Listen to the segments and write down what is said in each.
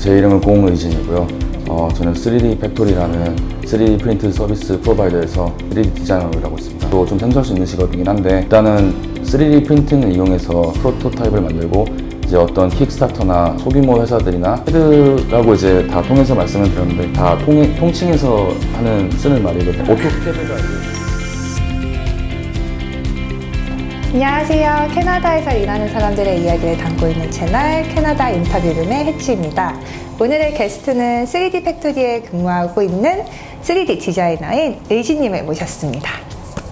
제 이름은 공의진이고요. 어, 저는 3D 팩토리라는 3D 프린트 서비스 프로바이더에서 3D 디자이너로 일하고 있습니다. 또 좀 생소할 수 있는 직업이긴 한데 일단은 3D 프린팅을 이용해서 프로토타입을 만들고 이제 어떤 킥스타터나 소규모 회사들이나 헤드라고 이제 다 통해서 말씀을 드렸는데 다 통, 통칭해서 하는 쓰는 말이거든요. 오토캐드가 이제 안녕하세요. 캐나다에서 일하는 사람들의 이야기를 담고 있는 채널 캐나다 인터뷰룸의 해치입니다. 오늘의 게스트는 3D 팩토리에 근무하고 있는 3D 디자이너인 의진님을 모셨습니다.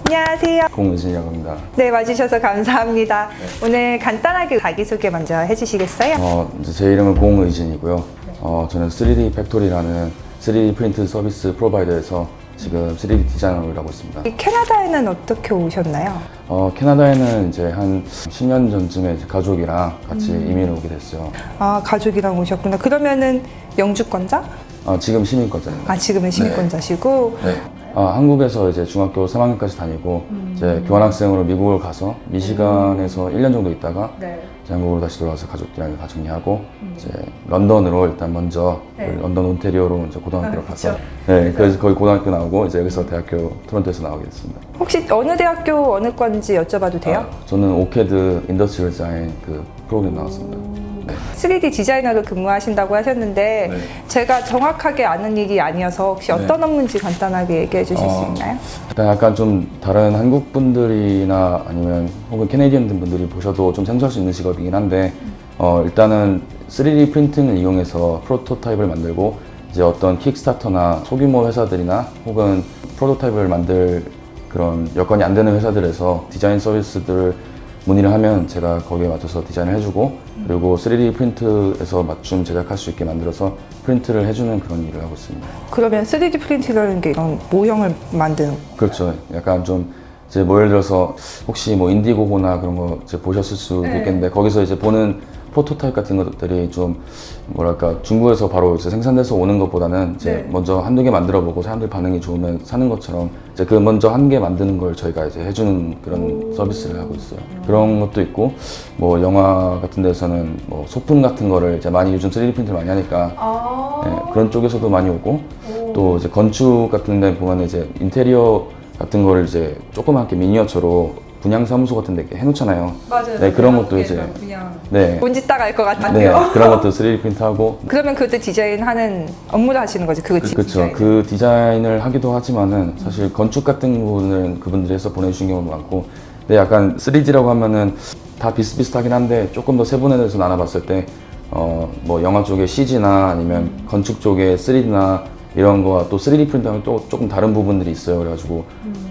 안녕하세요. 공의진이라고 합니다. 네, 와주셔서 감사합니다. 오늘 간단하게 자기소개 먼저 해주시겠어요? 어, 제 이름은 공의진이고요. 어, 저는 3D 팩토리라는 3D 프린트 서비스 프로바이더에서 지금 3D 디자이너로 일하고 있습니다. 이 캐나다에는 어떻게 오셨나요? 어, 캐나다에는 이제 한 10년 전쯤에 이제 가족이랑 같이 이민 오게 됐어요. 아, 가족이랑 오셨구나. 그러면은 영주권자? 어, 지금 시민권자입니다. 아, 지금은 시민권자시고. 네. 아, 한국에서 이제 중학교 3학년까지 다니고 이제 교환학생으로 미국을 가서 미시간에서 1년 정도 있다가 네. 한국으로 다시 돌아와서 가족들이랑 다 정리하고 이제 런던으로 일단 먼저 네. 그 런던 온테리오로 이제 고등학교를 아, 가서 그쵸. 네 그래서 거기 고등학교 나오고 이제 여기서 대학교 토론토에서 나오게 됐습니다. 혹시 어느 대학교 어느 건지 여쭤봐도 돼요? 아, 저는 오케드 인더스트리얼 디자인 그 프로그램 나왔습니다. 네. 3D 디자이너로 근무하신다고 하셨는데 네. 제가 정확하게 아는 일이 아니어서 혹시 어떤 업무인지 간단하게 얘기해 주실 수 어, 있나요? 일단 약간 좀 다른 한국 분들이나 아니면 혹은 캐네디언 분들이 보셔도 좀 생소할 수 있는 직업이긴 한데 어, 일단은 3D 프린팅을 이용해서 프로토타입을 만들고 이제 어떤 킥스타터나 소규모 회사들이나 혹은 프로토타입을 만들 그런 여건이 안 되는 회사들에서 디자인 서비스들을 문의를 하면 제가 거기에 맞춰서 디자인을 해주고 그리고 3D 프린트에서 맞춤 제작할 수 있게 만들어서 프린트를 해주는 그런 일을 하고 있습니다. 그러면 3D 프린팅이라는 게 이런 모형을 만드는 그렇죠. 약간 좀 이제 뭐 예를 들어서 혹시 뭐 인디고고나 그런 거 이제 보셨을 수도 네. 있겠는데 거기서 이제 보는 프로토타입 같은 것들이 좀 뭐랄까 중국에서 바로 이제 생산돼서 오는 것보다는 이제 네. 먼저 한두 개 만들어 보고 사람들 반응이 좋으면 사는 것처럼 이제 그 먼저 한 개 만드는 걸 저희가 이제 해주는 그런 서비스를 하고 있어요. 그런 것도 있고 뭐 영화 같은 데서는 뭐 소품 같은 거를 이제 많이 요즘 3D 프린트를 많이 하니까 네, 그런 쪽에서도 많이 오고 또 이제 건축 같은 데 보면 이제 인테리어 같은 거를 이제 조그맣게 미니어처로 분양 사무소 같은 데 이렇게 해놓잖아요. 맞아요. 네, 그런 것도 이제 그냥 네, 뭔지 딱 알 것 네 같아요. 그런 것도 3D 프린트하고 그러면 그것도 디자인하는 업무를 하시는 거지 그거 그렇죠. 디자인. 그 디자인을 하기도 하지만은 사실 건축 같은 부분은 그분들이 해서 보내주신 경우도 많고 근데 약간 3D라고 하면은 다 비슷비슷하긴 한데 조금 더 세분화돼서 나눠봤을 때 어, 뭐 영화 쪽의 CG나 아니면 건축 쪽의 3D나 이런 거와 또 3D 프린트하면 또 조금 다른 부분들이 있어요. 그래가지고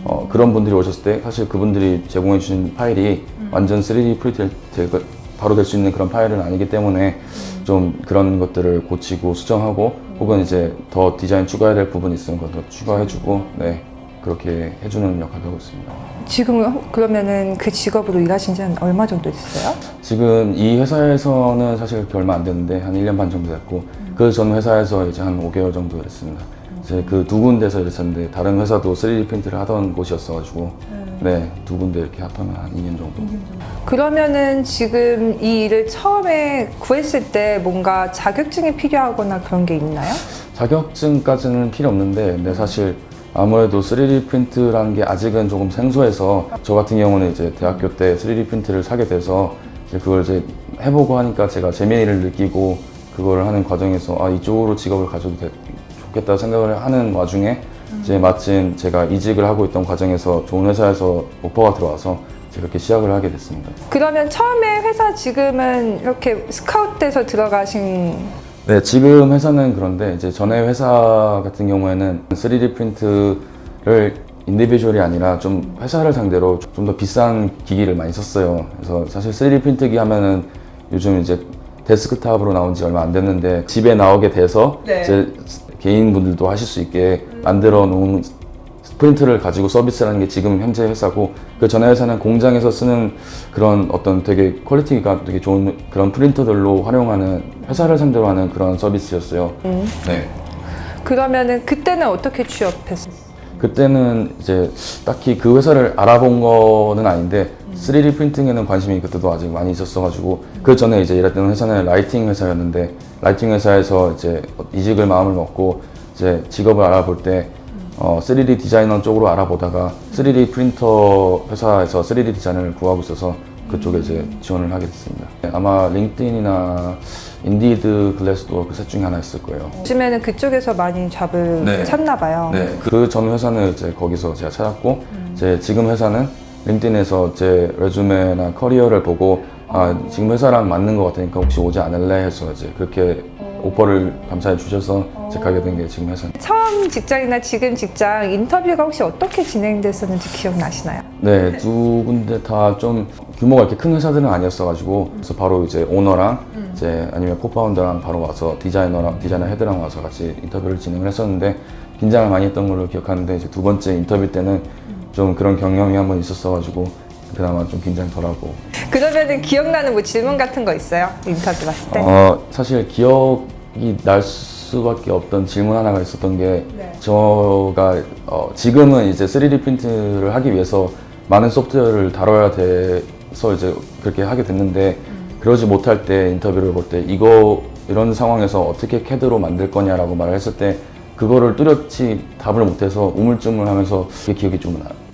어, 그런 분들이 오셨을 때 사실 그분들이 제공해 주신 파일이 완전 3D 프린트 될 것- 바로 될 수 있는 그런 파일은 아니기 때문에 좀 그런 것들을 고치고 수정하고 혹은 이제 더 디자인 추가해야 될 부분이 있으면 그것도 추가해주고 네 그렇게 해주는 역할을 하고 있습니다. 지금은 혹- 그러면은 그 직업으로 일하신 지 한 얼마 정도 됐어요? 지금 이 회사에서는 사실 얼마 안 됐는데 한 1년 반 정도 됐고 그 전 회사에서 이제 한 5개월 정도 됐습니다. 이제 그 두 군데서 일했었는데 다른 회사도 3D 프린트를 하던 곳이었어가지고 네 두 군데 이렇게 합하면 한 2년 정도. 그러면은 지금 이 일을 처음에 구했을 때 뭔가 자격증이 필요하거나 그런 게 있나요? 자격증까지는 필요 없는데 근데 사실 아무래도 3D 프린트라는 게 아직은 조금 생소해서 저 같은 경우는 이제 대학교 때 3D 프린트를 사게 돼서 이제 그걸 이제 해보고 하니까 제가 재미를 느끼고 그걸 하는 과정에서 아 이쪽으로 직업을 가져도 되- 좋겠다 생각을 하는 와중에 이제 마침 제가 이직을 하고 있던 과정에서 좋은 회사에서 오퍼가 들어와서 이제 그렇게 시작을 하게 됐습니다. 그러면 처음에 회사 지금은 이렇게 스카웃돼서 들어가신 네, 지금 회사는 그런데 이제 전에 회사 같은 경우에는 3D 프린트를 인디비주얼이 아니라 좀 회사를 상대로 좀 더 비싼 기기를 많이 썼어요. 그래서 사실 3D 프린트기 하면은 요즘 이제 데스크탑으로 나온 지 얼마 안 됐는데 집에 나오게 돼서 네. 이제 개인분들도 하실 수 있게 만들어 놓은 프린트를 가지고 서비스라는 게 지금 현재 회사고 그 전에 회사는 공장에서 쓰는 그런 어떤 되게 퀄리티가 되게 좋은 그런 프린터들로 활용하는 회사를 상대로 하는 그런 서비스였어요. 네. 그러면은 그때는 어떻게 취업했어요? 그때는 이제 딱히 그 회사를 알아본 거는 아닌데 3D 프린팅에는 관심이 그때도 아직 많이 있었어가지고 그 전에 이제 일했던 회사는 라이팅 회사였는데 라이팅 회사에서 이제 이직을 마음을 먹고 이제 직업을 알아볼 때 어, 3D 디자이너 쪽으로 알아보다가 3D 프린터 회사에서 3D 디자인을 구하고 있어서 그쪽에 이제 지원을 하게 됐습니다. 아마 링크드인이나 인디드 글래스도어 그셋 중에 하나 있을 거예요. 요즘에는 그쪽에서 많이 잡을 네. 찾나 봐요. 그전 회사는 이제 거기서 제가 찾았고 이제 지금 회사는 링크드인에서 제 레주메나 커리어를 보고 아 지금 회사랑 맞는 것 같으니까 혹시 오지 않을래 해서 이제 그렇게 오퍼를 감사해 주셔서 이제 가게 된 게 지금 회사. 처음 직장이나 지금 직장 인터뷰가 혹시 어떻게 진행됐었는지 기억나시나요? 네, 두 군데 다 좀 규모가 이렇게 큰 회사들은 아니었어가지고 그래서 바로 이제 오너랑 이제 아니면 코파운더랑 바로 와서 디자이너랑 디자이너 헤드랑 와서 같이 인터뷰를 진행을 했었는데 긴장을 많이 했던 걸로 기억하는데 이제 두 번째 인터뷰 때는 좀 그런 경험이 한번 있었어가지고 그나마 좀 긴장 덜하고 그러면은 기억나는 뭐 질문 같은 거 있어요? 인터뷰 봤을 때? 어, 사실 기억이 날 수밖에 없던 질문 하나가 있었던 게 네. 저가 어, 지금은 이제 3D 프린트를 하기 위해서 많은 소프트웨어를 다뤄야 돼서 이제 그렇게 하게 됐는데 그러지 못할 때 인터뷰를 볼 때 이거 이런 상황에서 어떻게 캐드로 만들 거냐라고 말을 했을 때 그거를 뚜렷이 답을 못해서 우물쭈물하면서 그게 기억이 좀 나요.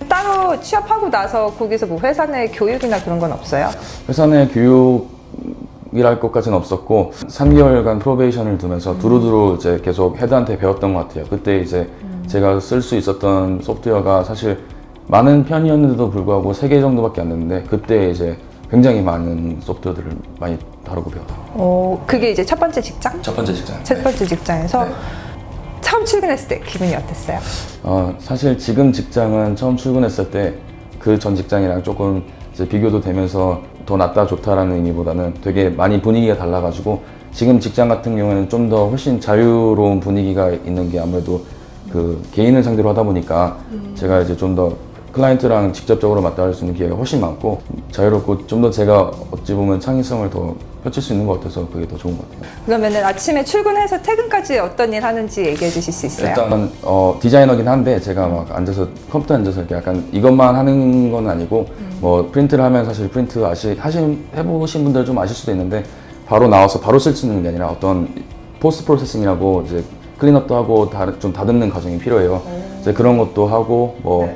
따로 취업하고 나서 거기서 뭐 회사 내 교육이나 그런 건 없어요? 회사 내 교육이랄 것까지는 없었고 3개월간 프로베이션을 두면서 두루두루 이제 계속 헤드한테 배웠던 것 같아요. 그때 이제 제가 쓸 수 있었던 소프트웨어가 사실 많은 편이었는데도 불구하고 3개 정도밖에 안 됐는데 그때 이제 굉장히 많은 소프트웨어들을 많이 다루고 배웠어요. 어, 그게 이제 첫 번째 직장? 첫 번째 직장. 첫 번째 직장에서 네. 처음 출근했을 때 기분이 어땠어요? 어, 사실 지금 직장은 처음 출근했을 때 그 전 직장이랑 조금 이제 비교도 되면서 더 낫다 좋다라는 의미보다는 되게 많이 분위기가 달라가지고 지금 직장 같은 경우에는 좀 더 훨씬 자유로운 분위기가 있는 게 아무래도 그 개인을 상대로 하다 보니까 제가 이제 좀더 클라이언트랑 직접적으로 맞다할 수 있는 기회가 훨씬 많고 자유롭고 좀 더 제가 어찌 보면 창의성을 더 펼칠 수 있는 것 같아서 그게 더 좋은 것 같아요. 그러면은 아침에 출근해서 퇴근까지 어떤 일 하는지 얘기해 주실 수 있어요? 일단 어, 디자이너긴 한데 제가 막 앉아서 컴퓨터 앉아서 이렇게 약간 이것만 하는 건 아니고 뭐 프린트를 하면 사실 프린트 아시 하신 해보신 분들 좀 아실 수도 있는데 바로 나와서 바로 쓸수 있는 게 아니라 어떤 포스트 프로세싱이라고 이제 클린업도 하고 다, 좀 다듬는 과정이 필요해요. 이제 그런 것도 하고 뭐 네.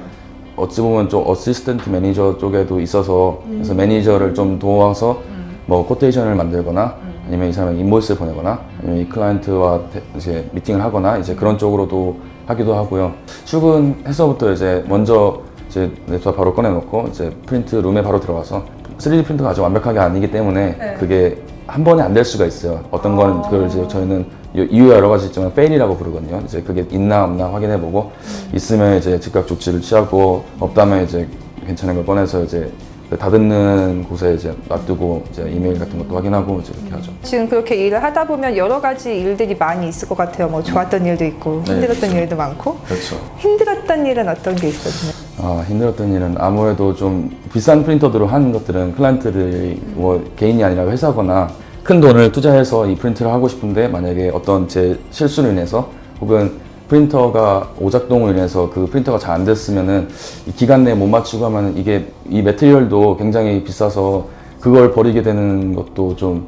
어찌 보면 좀 어시스턴트 매니저 쪽에도 있어서 그래서 매니저를 좀 도와서 뭐 코테이션을 만들거나 아니면 이 사람이 인보이스를 보내거나 아니면 이 클라이언트와 대- 이제 미팅을 하거나 이제 그런 쪽으로도 하기도 하고요. 출근해서부터 이제 먼저 이제 랩탑 바로 꺼내놓고 이제 프린트 룸에 바로 들어가서 3D 프린터가 아주 완벽하게 아니기 때문에 그게 한 번에 안 될 수가 있어요. 어떤 거는 그걸 이제 저희는 이- 이유가 여러 가지 있지만 페일이라고 부르거든요. 이제 그게 있나 없나 확인해보고 있으면 이제 즉각 조치를 취하고 없다면 이제 괜찮은 걸 꺼내서 이제 그 다듬는 곳에 이제 놔두고 이제 이메일 같은 것도 확인하고 이제 그렇게 하죠. 지금 그렇게 일을 하다 보면 여러 가지 일들이 많이 있을 것 같아요. 뭐 좋았던 일도 있고 네, 힘들었던 일도 많고 그렇죠. 힘들었던 일은 어떤 게 있었나요? 아, 힘들었던 일은 아무래도 좀 비싼 프린터들로 하는 것들은 클라이언트들이 뭐 개인이 아니라 회사거나 큰 돈을 투자해서 이 프린트를 하고 싶은데 만약에 어떤 제 실수로 인해서 혹은 프린터가 오작동으로 인해서 그 프린터가 잘 안 됐으면은 이 기간 내에 못 맞추고 하면은 이게 이 매트리얼도 굉장히 비싸서 그걸 버리게 되는 것도 좀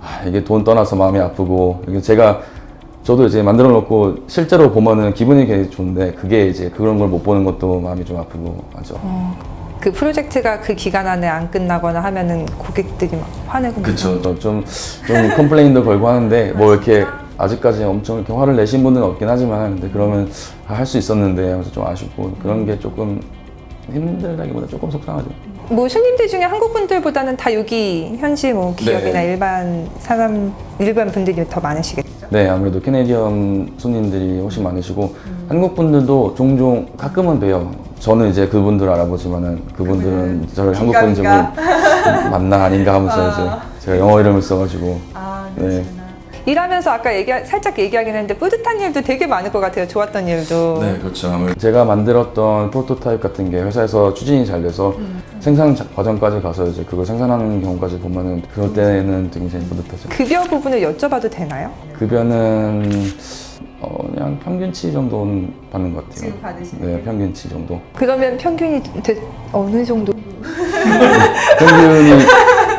아, 이게 돈 떠나서 마음이 아프고 이게 제가 저도 이제 만들어 놓고 실제로 보면은 기분이 굉장히 좋은데 그게 이제 그런 걸 못 보는 것도 마음이 좀 아프고 하죠. 그 프로젝트가 그 기간 안에 안 끝나거나 하면은 고객들이 막 화내고 그쵸. 좀, 좀 컴플레인도 걸고 하는데 뭐 이렇게 아직까지 엄청 이렇게 화를 내신 분은 없긴 하지만 근데 그러면 아, 할 수 있었는데 하면서 좀 아쉽고 그런 게 조금 힘들다기보다 조금 속상하죠. 뭐 손님들 중에 한국 분들보다는 다 여기 현지 뭐 기업이나 네. 일반 사람 일반 분들이 더 많으시겠죠? 네, 아무래도 캐네디언 손님들이 훨씬 많으시고 한국 분들도 종종 가끔은 봬요. 저는 이제 그분들 알아보지만은 그분들은 저를 한국 분인지 모르 맞나 아닌가 하면서 이제 제가 영어 이름을 써가지고 아, 네. 일하면서 아까 얘기 살짝 얘기하긴 했는데 뿌듯한 일도 되게 많을 것 같아요. 좋았던 일도. 그렇죠. 아무래도 제가 만들었던 프로토타입 같은 게 회사에서 추진이 잘 돼서 생산 자- 과정까지 가서 이제 그걸 생산하는 경우까지 보면은 그럴 때는 굉장히 뿌듯하죠. 급여 부분을 여쭤봐도 되나요? 급여는 어, 그냥 평균치 정도는 받는 것 같아요. 지금 받으시는 네, 평균치 정도. 그러면 평균이 대- 어느 정도? 평균이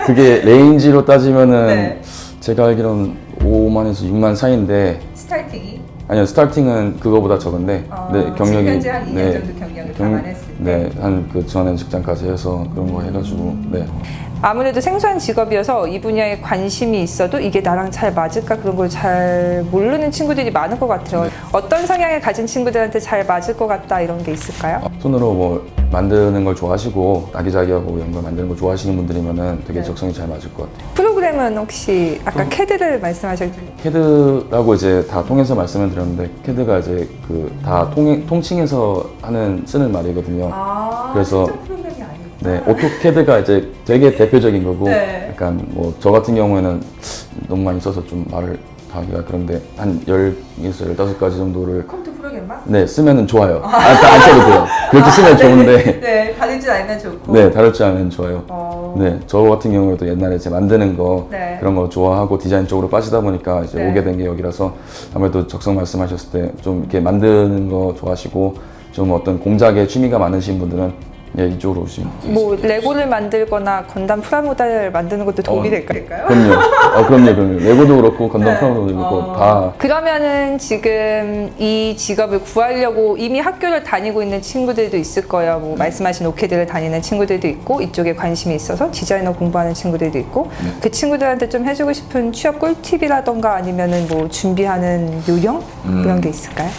그게 레인지로 따지면은 네. 제가 알기로는 5만에서 6만 사이인데 스타팅이 아니요 스타팅은 그거보다 적은데 어, 네, 경력이 지금 현재 한 2년 정도 경력을 감안했을 때. 네, 한 그 전에 직장까지 해서 그런 거 해가지고 네. 아무래도 생소한 직업이어서 이 분야에 관심이 있어도 이게 나랑 잘 맞을까 그런 걸 잘 모르는 친구들이 많을 것 같아요. 어떤 성향을 가진 친구들한테 잘 맞을 것 같다 이런 게 있을까요? 손으로 뭐 만드는 걸 좋아하시고 아기자기하고 이런 걸 만드는 걸 좋아하시는 분들이면은 되게 네. 적성이 잘 맞을 것 같아요. 프로그램은 혹시 아까 캐드를 말씀하셨 캐드라고 이제 다 통해서 말씀을 드렸는데 캐드가 이제 그 다 통칭해서 하는 쓰는 말이거든요. 아, 그래서- 네, 오토캐드가 이제 되게 대표적인 거고, 네. 약간 뭐 저 같은 경우에는 너무 많이 써서 좀 말을 다 하기가 그런데 한 10에서 15가지 정도를 컴퓨터 프로그램만? 네, 쓰면은 좋아요. 아, 안 써도 돼요. 그렇게 쓰면 좋은데, 네, 줄 알면 좋고. 네, 다룰 줄 알면 좋아요. 어, 네, 저 같은 경우에도 옛날에 이제 만드는 거 네. 그런 거 좋아하고 디자인 쪽으로 빠지다 보니까 이제 네. 오게 된 게 여기라서 아무래도 적성 말씀하셨을 때 좀 이렇게 만드는 거 좋아하시고 좀 어떤 공작에 취미가 많으신 분들은 예, 이쪽으로 오시면 뭐 레고를 만들거나 건담 프라모델을 만드는 것도 도움이 어, 될까요? 그럼요. 어, 그럼요, 그럼요. 레고도 그렇고 건담 네. 프라모도 그렇고 어. 다 그러면은 지금 이 직업을 구하려고 이미 학교를 다니고 있는 친구들도 있을 거예요. 뭐 말씀하신 오케드를 다니는 친구들도 있고 이쪽에 관심이 있어서 디자이너 공부하는 친구들도 있고 그 친구들한테 좀 해주고 싶은 취업 꿀팁이라던가 아니면은 뭐 준비하는 요령 그런 게 있을까요?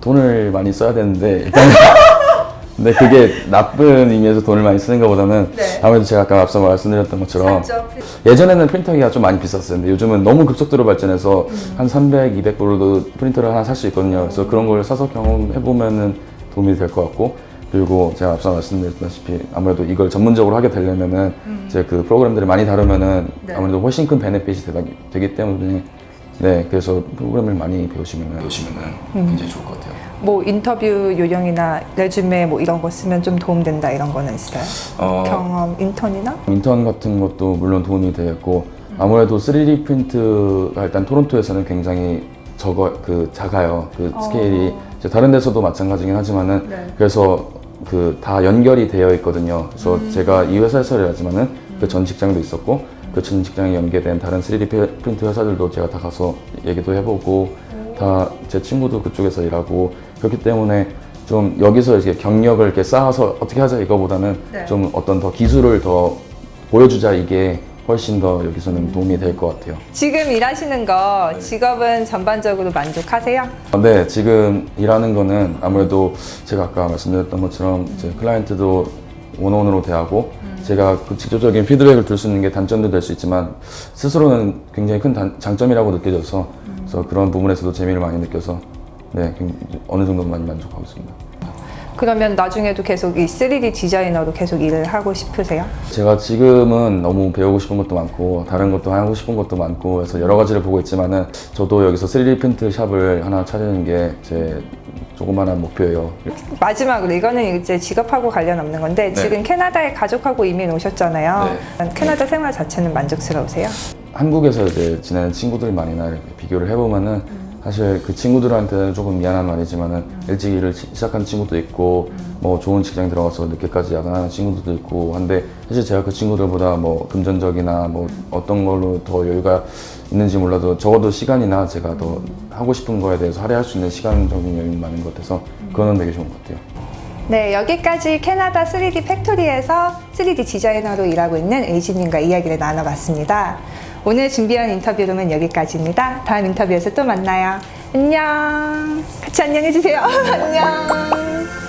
돈을 많이 써야 되는데 일단 근데 그게 나쁜 의미에서 돈을 많이 쓰는 것보다는 네. 아무래도 제가 아까 앞서 말씀드렸던 것처럼 예전에는 프린터기가 좀 많이 비쌌어요. 근데 요즘은 너무 급속도로 발전해서 음. 한 300, 200불로도 프린터를 하나 살 수 있거든요. 그래서 그런 걸 사서 경험해보면은 도움이 될 것 같고 그리고 제가 앞서 말씀드렸다시피 아무래도 이걸 전문적으로 하게 되려면은 이제 그 프로그램들을 많이 다루면은 음. 네. 아무래도 훨씬 큰 베네핏이 되기, 되기 때문에 네 그래서 프로그램을 많이 배우시면은 배우시면은 음. 굉장히 좋을 것 같아요. 뭐 인터뷰 요령이나 레주메 뭐 이런 거 쓰면 좀 도움된다 이런 거는 있어요? 어, 경험 인턴이나? 인턴 같은 것도 물론 도움이 되겠고 아무래도 3D 프린트가 일단 토론토에서는 굉장히 적어 그 작아요 그 스케일이 이제 다른 데서도 마찬가지긴 하지만은 네. 그래서 그 다 연결이 되어 있거든요 그래서 제가 이 회사에서 일하지만은 그 전 직장도 있었고 그 전 직장에 연계된 다른 3D 피- 프린트 회사들도 제가 다 가서 얘기도 해보고 다 제 친구도 그쪽에서 일하고 그렇기 때문에 좀 여기서 이렇게 경력을 이렇게 쌓아서 어떻게 하자 이거보다는 네. 좀 어떤 더 기술을 더 보여주자 이게 훨씬 더 여기서는 도움이 될 것 같아요. 지금 일하시는 거 직업은 전반적으로 만족하세요? 네, 지금 일하는 거는 아무래도 제가 아까 말씀드렸던 것처럼 이제 클라이언트도 원어원으로 대하고 제가 그 직접적인 피드백을 들수 있는 게 단점도 될 수 있지만 스스로는 굉장히 큰 단- 장점이라고 느껴져서 그래서 그런 부분에서도 재미를 많이 느껴서 네, 굉- 어느 정도 많이 만족하고 있습니다. 그러면 나중에도 계속 이 3D 디자이너로 계속 일을 하고 싶으세요? 제가 지금은 너무 배우고 싶은 것도 많고 다른 것도 하고 싶은 것도 많고 그래서 여러 가지를 보고 있지만은 저도 여기서 3D 프린트 샵을 하나 차리는 게 제 조그마한 목표예요. 마지막으로 이거는 이제 직업하고 관련 없는 건데 지금 캐나다에 가족하고 이민 오셨잖아요. 캐나다 생활 자체는 만족스러우세요? 한국에서 이제 지내는 친구들만이나 이렇게 비교를 해보면은 사실 그 친구들한테는 조금 미안한 말이지만은 일찍 일을 시- 시작한 친구도 있고 뭐 좋은 직장 들어가서 늦게까지 야근하는 친구들도 있고 한데 사실 제가 그 친구들보다 뭐 금전적이나 뭐 어떤 걸로 더 여유가 있는지 몰라도 적어도 시간이나 제가 더 하고 싶은 거에 대해서 할애할 수 있는 시간적인 여유는 많은 것 같아서 그거는 되게 좋은 것 같아요. 네, 여기까지 캐나다 3D 팩토리에서 3D 디자이너로 일하고 있는 에이지님과 이야기를 나눠봤습니다. 오늘 준비한 인터뷰룸은 여기까지입니다. 다음 인터뷰에서 또 만나요. 안녕. 같이 안녕해주세요. 안녕.